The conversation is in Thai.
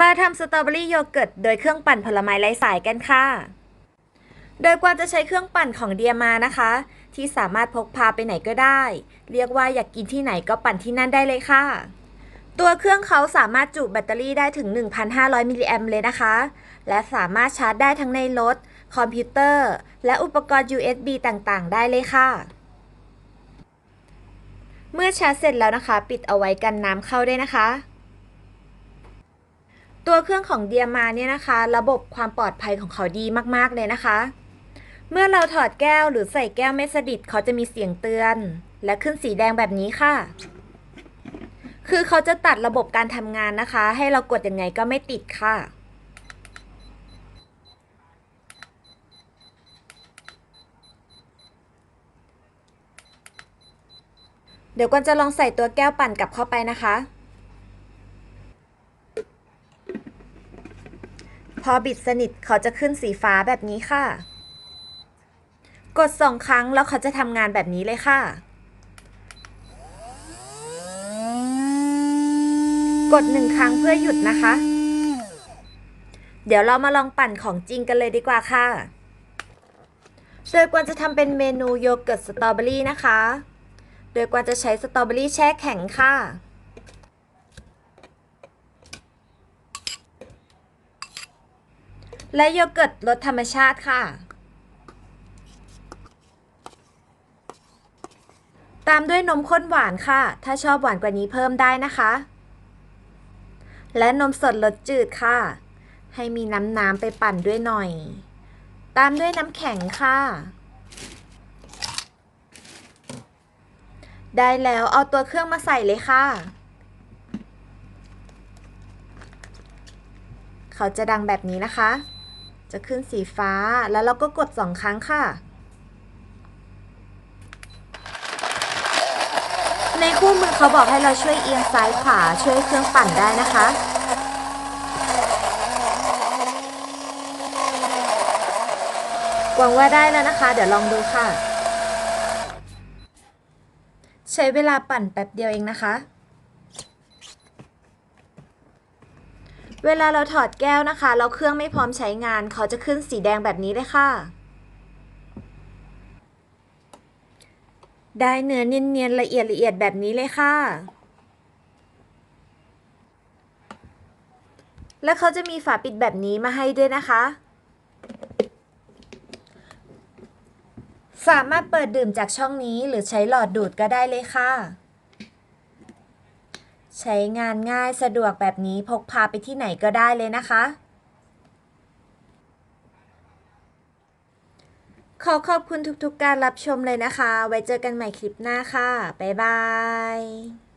มาทำสตรอเบอรี่โยเกิร์ตโดยเครื่องปั่นผลไม้ไร้สายกันค่ะ โดยกวาจะใช้เครื่องปั่นของเดียมานะคะ ที่สามารถพกพาไปไหนก็ได้ เรียกว่าอยากกินที่ไหนก็ปั่นที่นั่นได้เลยค่ะ ตัวเครื่องเขาสามารถจุแบตเตอรี่ได้ถึง 1,500 มิลลิแอมป์เลยนะคะ และสามารถชาร์จได้ทั้งในรถ คอมพิวเตอร์ และอุปกรณ์ USB ต่างๆ ได้เลยค่ะเมื่อชาร์จเสร็จแล้วนะคะ ปิดเอาไว้กันน้ำเข้าได้นะคะ ตัวเครื่องของเดียมาเนี่ยนะคะ ระบบความปลอดภัยของเขาดีมากๆเลยนะคะ เมื่อเราถอดแก้วหรือใส่แก้วไม่สนิทเขาจะมีเสียงเตือน และขึ้นสีแดงแบบนี้ค่ะ คือเขาจะตัดระบบการทำงานนะคะ ให้เรากดยังไงก็ไม่ติดค่ะเดี๋ยวกวนจะลองใส่ตัวแก้วปั่นกลับเข้าไปนะคะ อบิดสนิทเขาจะขึ้นสีฟ้าแบบนี้ค่ะ กดสองครั้งแล้วเขาจะทำงานแบบนี้เลยค่ะ กดหนึ่งครั้งเพื่อหยุดนะคะ เดี๋ยวเรามาลองปั่นของจริงกันเลยดีกว่าค่ะ โดยกวนจะทำเป็นเมนูโยเกิร์ตสตรอเบอรี่นะคะ โดยกวนจะใช้สตรอเบอรี่แช่แข็งค่ะ และโยเกิร์ตรสธรรมชาติค่ะ ตามด้วยนมข้นหวานค่ะ ถ้าชอบหวานกว่านี้เพิ่มได้นะคะ และนมสดรสจืดค่ะ ให้มีน้ำน้ำไปปั่นด้วยหน่อย ตามด้วยน้ำแข็งค่ะ ได้แล้วเอาตัวเครื่องมาใส่เลยค่ะเขาจะดังแบบนี้นะคะ จะขึ้นสีฟ้าแล้วเราก็กดสองครั้งค่ะ ในคู่มือเขาบอกให้เราช่วยเอียงซ้ายขวาช่วยเครื่องปั่นได้นะคะหวังว่าได้แล้วนะคะ เดี๋ยวลองดูค่ะ ใช้เวลาปั่นแป๊บเดียวเองนะคะ เวลาเราถอดแก้วนะคะเราเครื่องไม่พร้อมใช้งาน เขาจะขึ้นสีแดงแบบนี้เลยค่ะ ได้เนื้อเนียนๆละเอียดละเอียดแบบนี้เลยค่ะ และเขาจะมีฝาปิดแบบนี้มาให้ด้วยนะคะ สามารถเปิดดื่มจากช่องนี้หรือใช้หลอดดูดก็ได้เลยค่ะ ใช้งานง่ายสะดวกแบบนี้พกพาไปที่ไหนก็ได้เลยนะคะ ขอขอบคุณทุกๆการรับชมเลยนะคะ ไว้เจอกันใหม่คลิปหน้าค่ะ บ๊ายบาย